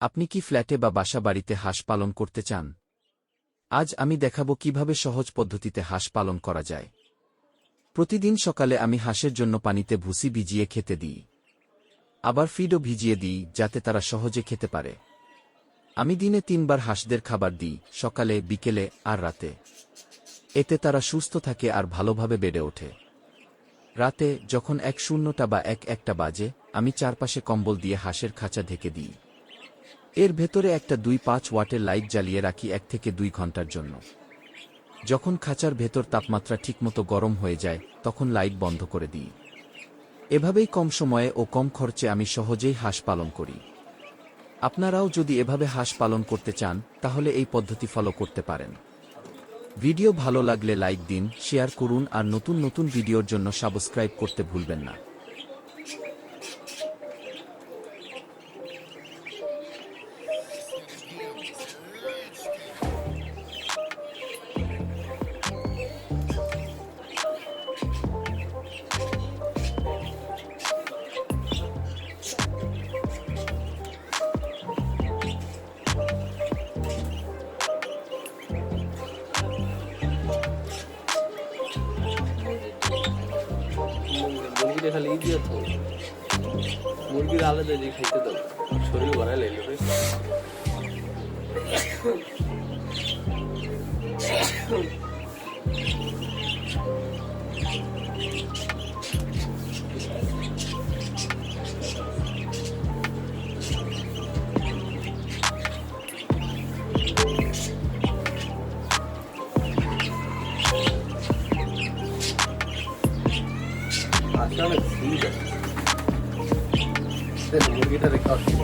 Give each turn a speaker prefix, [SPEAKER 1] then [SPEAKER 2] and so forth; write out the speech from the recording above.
[SPEAKER 1] আপনি কি ফ্ল্যাটে বা বাসা বাড়িতে হাঁস পালন করতে চান? আজ আমি দেখাবো কীভাবে সহজ পদ্ধতিতে হাঁস পালন করা যায়। প্রতিদিন সকালে আমি হাঁসের জন্য পানিতে ভুসি ভিজিয়ে খেতে দিই। আবার ফিডও ভিজিয়ে দিই, যাতে তারা সহজে খেতে পারে। আমি দিনে তিনবার হাঁসদের খাবার দিই, সকালে, বিকেলে আর রাতে। এতে তারা সুস্থ থাকে আর ভালোভাবে বেড়ে ওঠে। রাতে যখন এক শূন্যটা বা এক একটা বাজে, আমি চারপাশে কম্বল দিয়ে হাঁসের খাঁচা ঢেকে দিই। এর ভেতরে একটা দুই পাঁচ ওয়াটের লাইট জ্বালিয়ে রাখি এক থেকে দুই ঘণ্টার জন্য। যখন খাঁচার ভেতর তাপমাত্রা ঠিকমতো গরম হয়ে যায়, তখন লাইট বন্ধ করে দিই। এভাবেই কম সময়ে ও কম খরচে আমি সহজেই হাঁস পালন করি। আপনারাও যদি এভাবে হাঁস পালন করতে চান, তাহলে এই পদ্ধতি ফলো করতে পারেন। ভিডিও ভালো লাগলে লাইক দিন, শেয়ার করুন আর নতুন নতুন ভিডিওর জন্য সাবস্ক্রাইব করতে ভুলবেন না।
[SPEAKER 2] মুরগিটা খালি দিয়ে তো মুরগির আলাদা দিয়ে খাইতে দাও শরীর আজকে অনেক ভিড় আছে মুরগিটা রেখে আসছি